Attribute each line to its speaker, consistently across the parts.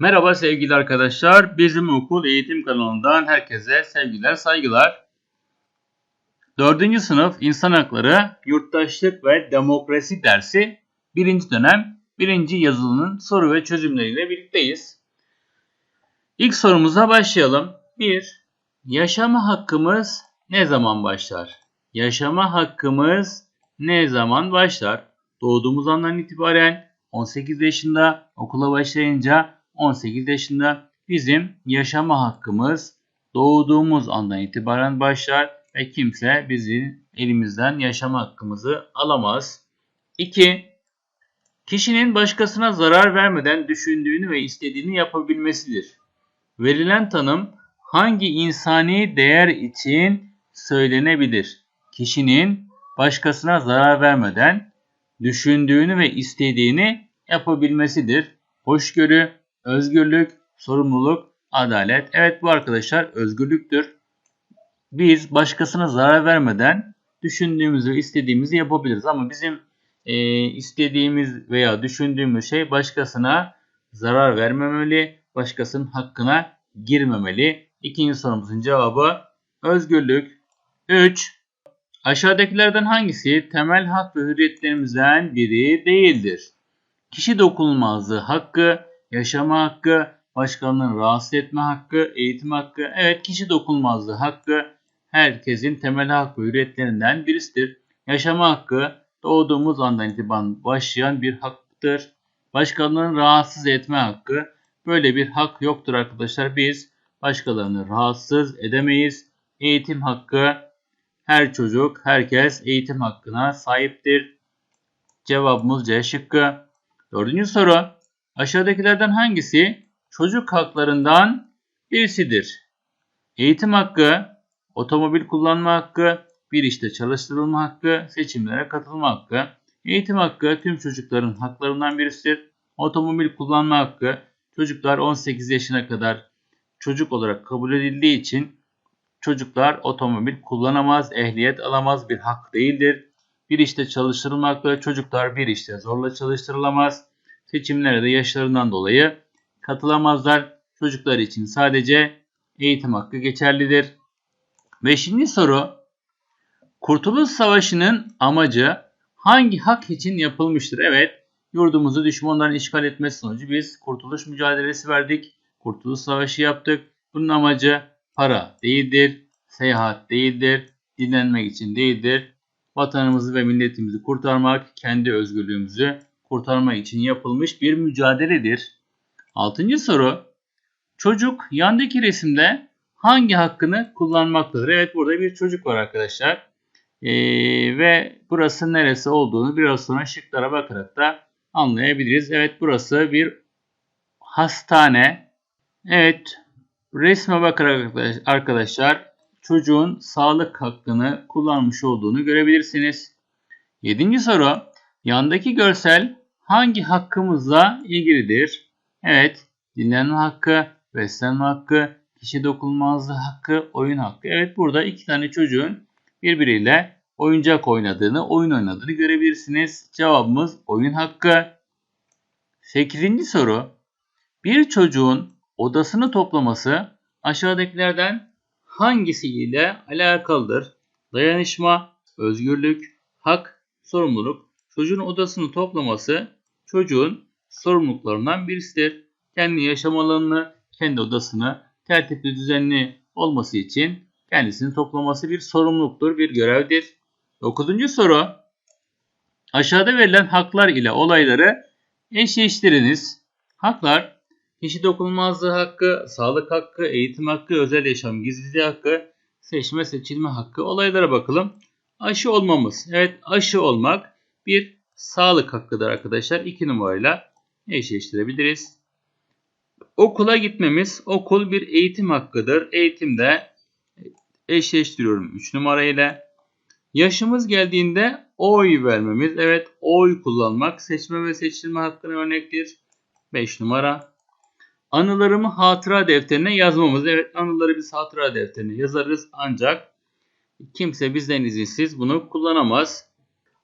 Speaker 1: Merhaba sevgili arkadaşlar. Bizim okul eğitim kanalından herkese sevgiler, saygılar. 4. sınıf İnsan Hakları, Yurttaşlık ve Demokrasi dersi 1. dönem 1. yazılının soru ve çözümleriyle birlikteyiz. İlk sorumuza başlayalım. 1. Yaşama hakkımız ne zaman başlar? Yaşama hakkımız ne zaman başlar? Doğduğumuz andan itibaren 18 yaşında okula başlayınca 18 yaşında bizim yaşama hakkımız doğduğumuz andan itibaren başlar ve kimse bizim elimizden yaşama hakkımızı alamaz. 2. Kişinin başkasına zarar vermeden düşündüğünü ve istediğini yapabilmesidir. Verilen tanım hangi insani değer için söylenebilir? Kişinin başkasına zarar vermeden düşündüğünü ve istediğini yapabilmesidir. Hoşgörü, özgürlük, sorumluluk, adalet. Evet bu arkadaşlar özgürlüktür. Biz başkasına zarar vermeden düşündüğümüzü, istediğimizi yapabiliriz. Ama bizim e, istediğimiz veya düşündüğümüz şey başkasına zarar vermemeli, başkasının hakkına girmemeli. İkinci sorumuzun cevabı özgürlük. 3. Aşağıdakilerden hangisi temel hak ve hürriyetlerimizden biri değildir? Kişi dokunulmazlığı hakkı, yaşama hakkı, başkalarının rahatsız etme hakkı, eğitim hakkı. Evet kişi dokunulmazlığı hakkı herkesin temel hak ve hürriyetlerinden birisidir. Yaşama hakkı doğduğumuz andan itibaren başlayan bir haktır. Başkalarının rahatsız etme hakkı böyle bir hak yoktur arkadaşlar. Biz başkalarını rahatsız edemeyiz. Eğitim hakkı her çocuk, herkes eğitim hakkına sahiptir. Cevabımız C şıkkı. Dördüncü soru. Aşağıdakilerden hangisi çocuk haklarından birisidir? Eğitim hakkı, otomobil kullanma hakkı, bir işte çalıştırılma hakkı, seçimlere katılma hakkı. Eğitim hakkı tüm çocukların haklarından birisidir. Otomobil kullanma hakkı çocuklar 18 yaşına kadar çocuk olarak kabul edildiği için çocuklar otomobil kullanamaz, ehliyet alamaz bir hak değildir. Bir işte çalıştırılma hakkı çocuklar bir işte zorla çalıştırılamaz. Seçimlere de yaşlarından dolayı katılamazlar. Çocuklar için sadece eğitim hakkı geçerlidir. Beşinci soru. Kurtuluş Savaşı'nın amacı hangi hak için yapılmıştır? Evet, yurdumuzu düşmanların işgal etmesi sonucu biz kurtuluş mücadelesi verdik. Kurtuluş Savaşı yaptık. Bunun amacı para değildir, seyahat değildir, dinlenmek için değildir. Vatanımızı ve milletimizi kurtarmak, kendi özgürlüğümüzü kurtarmak için yapılmış bir mücadeledir. Altıncı soru. Çocuk yandaki resimde hangi hakkını kullanmaktadır? Evet burada bir çocuk var arkadaşlar. Ee, ve burası neresi olduğunu biraz sonra şıklara bakarak da anlayabiliriz. Evet burası bir hastane. Evet resme bakarak arkadaşlar çocuğun sağlık hakkını kullanmış olduğunu görebilirsiniz. Yedinci soru. Yandaki görsel hangi hakkımızla ilgilidir? Evet, dinlenme hakkı, beslenme hakkı, kişi dokunulmazlığı hakkı, oyun hakkı. Evet burada iki tane çocuğun birbiriyle oyuncak oynadığını, oyun oynadığını görebilirsiniz. Cevabımız oyun hakkı. Sekizinci soru. Bir çocuğun odasını toplaması aşağıdakilerden hangisiyle alakalıdır? Dayanışma, özgürlük, hak, sorumluluk. Çocuğun odasını toplaması çocuğun sorumluluklarından birisidir. Kendi yaşam alanını, kendi odasını tertipli düzenli olması için kendisini toplaması bir sorumluluktur, bir görevdir. Dokuzuncu soru. Aşağıda verilen haklar ile olayları eşleştiriniz. Haklar kişi dokunulmazlığı hakkı, sağlık hakkı, eğitim hakkı, özel yaşam gizliliği hakkı, seçme seçilme hakkı. Olaylara bakalım. Aşı olmamız. Evet aşı olmak bir sağlık hakkıdır arkadaşlar. 2 numarayla eşleştirebiliriz. Okula gitmemiz. Okul bir eğitim hakkıdır. Eğitimde eşleştiriyorum 3 numarayla. Yaşımız geldiğinde oy vermemiz. Evet oy kullanmak seçme ve seçilme hakkına örnektir. 5 numara. Anılarımı hatıra defterine yazmamız. Evet anıları biz hatıra defterine yazarız ancak kimse bizden izinsiz bunu kullanamaz.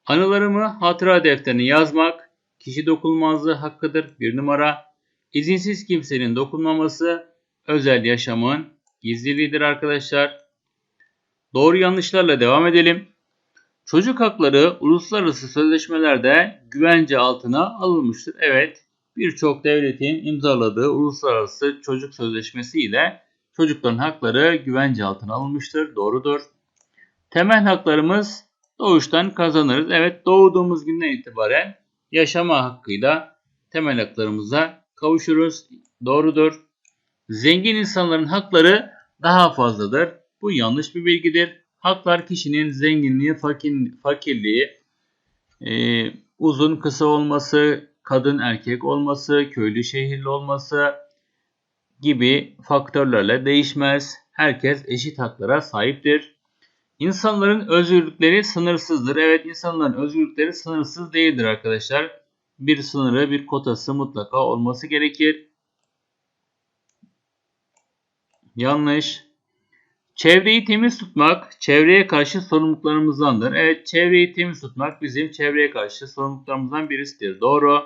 Speaker 1: Anılarımı hatıra defterine yazmak kişi dokunulmazlığı hakkıdır. Bir numara. izinsiz kimsenin dokunmaması özel yaşamın gizliliğidir arkadaşlar. Doğru yanlışlarla devam edelim. Çocuk hakları uluslararası sözleşmelerde güvence altına alınmıştır. Evet, birçok devletin imzaladığı uluslararası çocuk sözleşmesi ile çocukların hakları güvence altına alınmıştır. Doğrudur. Temel haklarımız doğuştan kazanırız. Evet, doğduğumuz günden itibaren yaşama hakkıyla temel haklarımıza kavuşuruz. Doğrudur. Zengin insanların hakları daha fazladır. Bu yanlış bir bilgidir. Haklar kişinin zenginliği, fakir, fakirliği, e, uzun kısa olması, kadın erkek olması, köylü şehirli olması gibi faktörlerle değişmez. Herkes eşit haklara sahiptir. İnsanların özgürlükleri sınırsızdır. Evet insanların özgürlükleri sınırsız değildir arkadaşlar. Bir sınırı, bir kotası mutlaka olması gerekir. Yanlış. Çevreyi temiz tutmak çevreye karşı sorumluluklarımızdandır. Evet çevreyi temiz tutmak bizim çevreye karşı sorumluluklarımızdan birisidir. Doğru.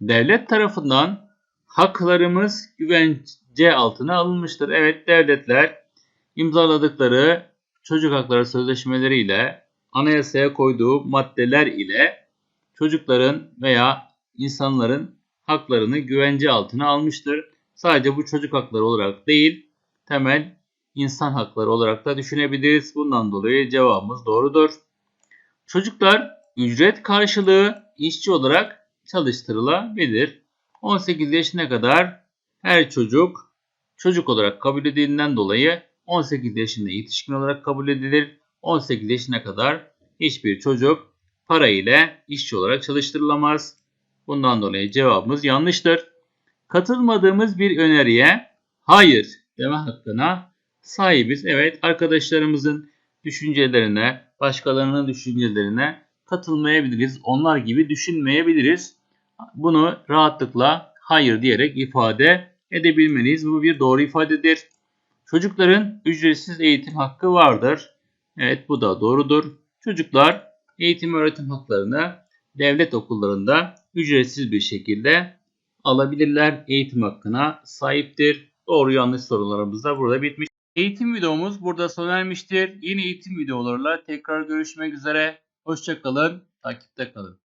Speaker 1: Devlet tarafından haklarımız güvence altına alınmıştır. Evet devletler imzaladıkları çocuk hakları sözleşmeleriyle anayasaya koyduğu maddeler ile çocukların veya insanların haklarını güvence altına almıştır. Sadece bu çocuk hakları olarak değil, temel insan hakları olarak da düşünebiliriz. Bundan dolayı cevabımız doğrudur. Çocuklar ücret karşılığı işçi olarak çalıştırılabilir. 18 yaşına kadar her çocuk çocuk olarak kabul edildiğinden dolayı 18 yaşında yetişkin olarak kabul edilir. 18 yaşına kadar hiçbir çocuk para ile işçi olarak çalıştırılamaz. Bundan dolayı cevabımız yanlıştır. Katılmadığımız bir öneriye hayır deme hakkına sahibiz. Evet arkadaşlarımızın düşüncelerine, başkalarının düşüncelerine katılmayabiliriz. Onlar gibi düşünmeyebiliriz. Bunu rahatlıkla hayır diyerek ifade edebilmeliyiz. Bu bir doğru ifadedir. Çocukların ücretsiz eğitim hakkı vardır. Evet bu da doğrudur. Çocuklar eğitim öğretim haklarını devlet okullarında ücretsiz bir şekilde alabilirler. Eğitim hakkına sahiptir. Doğru yanlış sorularımız da burada bitmiş. Eğitim videomuz burada sona ermiştir. Yeni eğitim videolarıyla tekrar görüşmek üzere. Hoşçakalın, takipte kalın.